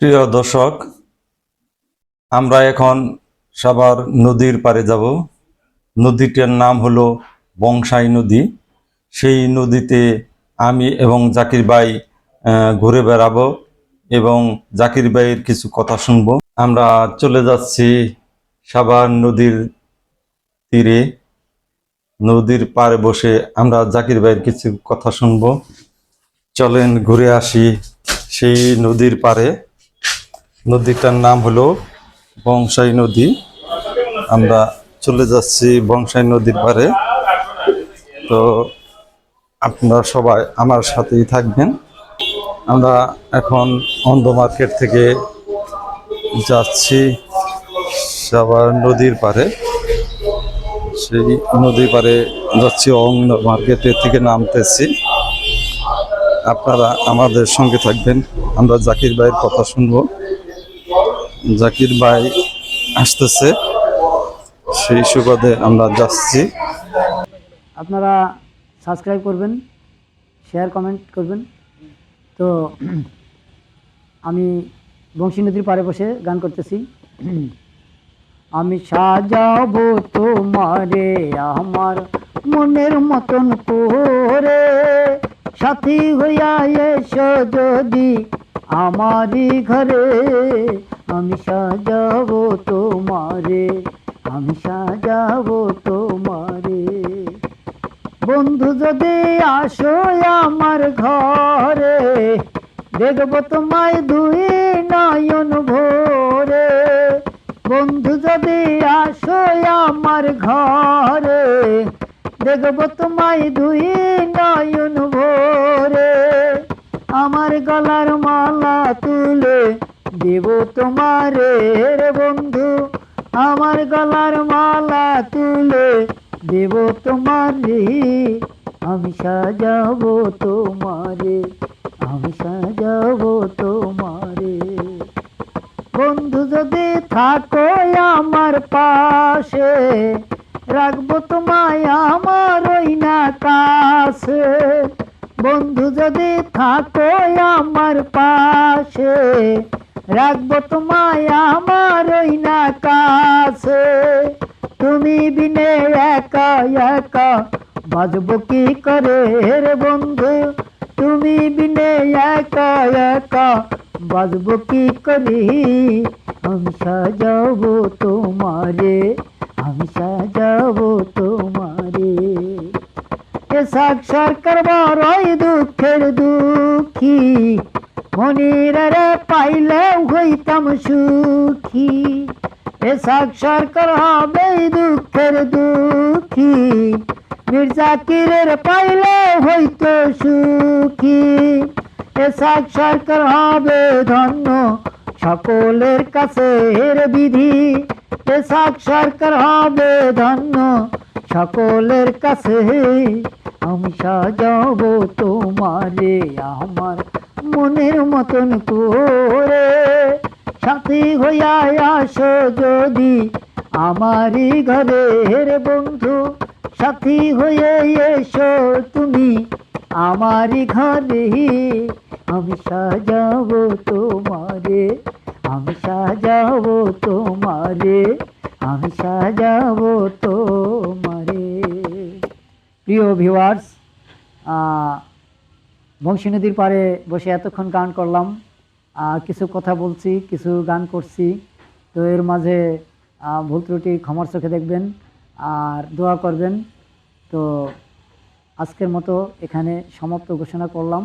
প্রিয় দর্শক আমরা এখন সাবার নদীর পাড়ে যাব। নদীটার নাম হলো বংশাই নদী। সেই নদীতে আমি এবং জাকির আহ, ঘুরে বেড়াবো এবং জাকির ভাইয়ের কিছু কথা শুনব। আমরা চলে যাচ্ছি সাবার নদীর তীরে। নদীর পাড়ে বসে আমরা জাকির ভাইয়ের কিছু কথা শুনব। চলেন ঘুরে আসি সেই নদীর পাড়ে। নদীটার নাম হলো বংশাই নদী। আমরা চলে যাচ্ছি বংশাই নদীর পাড়ে। তো আপনারা সবাই আমার সাথেই থাকবেন। আমরা এখন অন্ধ মার্কেট থেকে যাচ্ছি সাবার নদীর পাড়ে। সেই নদীর পাড়ে যাচ্ছি অন্ধ মার্কেটের থেকে নামতেছি। আপনারা আমাদের সঙ্গে থাকবেন। আমরা জাকির ভাইয়ের কথা শুনব। জাকির ভাই আসতেছে, সেই সুবাদে আমরা যাচ্ছি। আপনারা সাবস্ক্রাইব করবেন শেয়ার কমেন্ট করবেন। তো আমি বংশী নদীর পাড়ে বসে গান করতেছি। আমি সাজাবো তোমারে আমার মনের মতন করে সাথী হইয়া এসো যদি আমারই ঘরে। আমি সাজাবো তোমারে, আমি সাজাবো তোমারে। বন্ধু যদি আসো আমার ঘরে, দেখব তোমায় দুই নয়ন ভোরে। বন্ধু যদি আসো আমার ঘরে, দেখব তোমায় দুই নয়ন ভোরে। আমার গলার মালা তুলে দেব তোমারে রে বন্ধু, আমার গলার মালা তুলে দেব তোমার তোমারে আমি সাজাবো তোমারে, আমি সাজাবো তোমারে। বন্ধু যদি থাকো আমার পাশে, রাখব তোমায় আমার ওই না কাছে বন্ধু যদি থাকো আমার পাশে রাখব তোমায় আমার ওই না কাছে তুমি বিনে একা একা বাজবো কি করে রে বন্ধু? তুমি বিনে একা একা বাজবো কি করি? আমি সাজাবো তোমারে, আমি সাজাবো তোমারে। এ সাক্ষাৎ করবার ওই দুঃখের দুঃখী। মনির রে পাইলেও হইতাম সুখী। এ সাক্ষাৎ কর হবে দুঃখের দুঃখী। মির্জা কিরের পাইলে হইতো সুখী। এ সাক্ষাৎ কর হবে ধন্য সকলের কাছে এর বিধি। এ সাক্ষাৎ কর হবে ধন্য সকলের কাছে আমি সাজাবো তোমারে আমার মনের মতন করে সাথী হইয়া আসো যদি আমারই ঘরের বন্ধু। সাথী হয়ে এসো তুমি আমারই ঘরে। আমি সাজাবো তোমারে, আমি সাজাবো তোমারে, আমি সাজাবো তোমারে প্রিয় ভিউয়ার্স বংশী নদীর পারে বসে এতক্ষণ গান করলাম। কিছু কথা বলছি, কিছু গান করছি। তো এর মাঝে ভুল ত্রুটি ক্ষমার চোখে দেখবেন আর দোয়া করবেন। তো আজকের মতো এখানে সমাপ্ত ঘোষণা করলাম।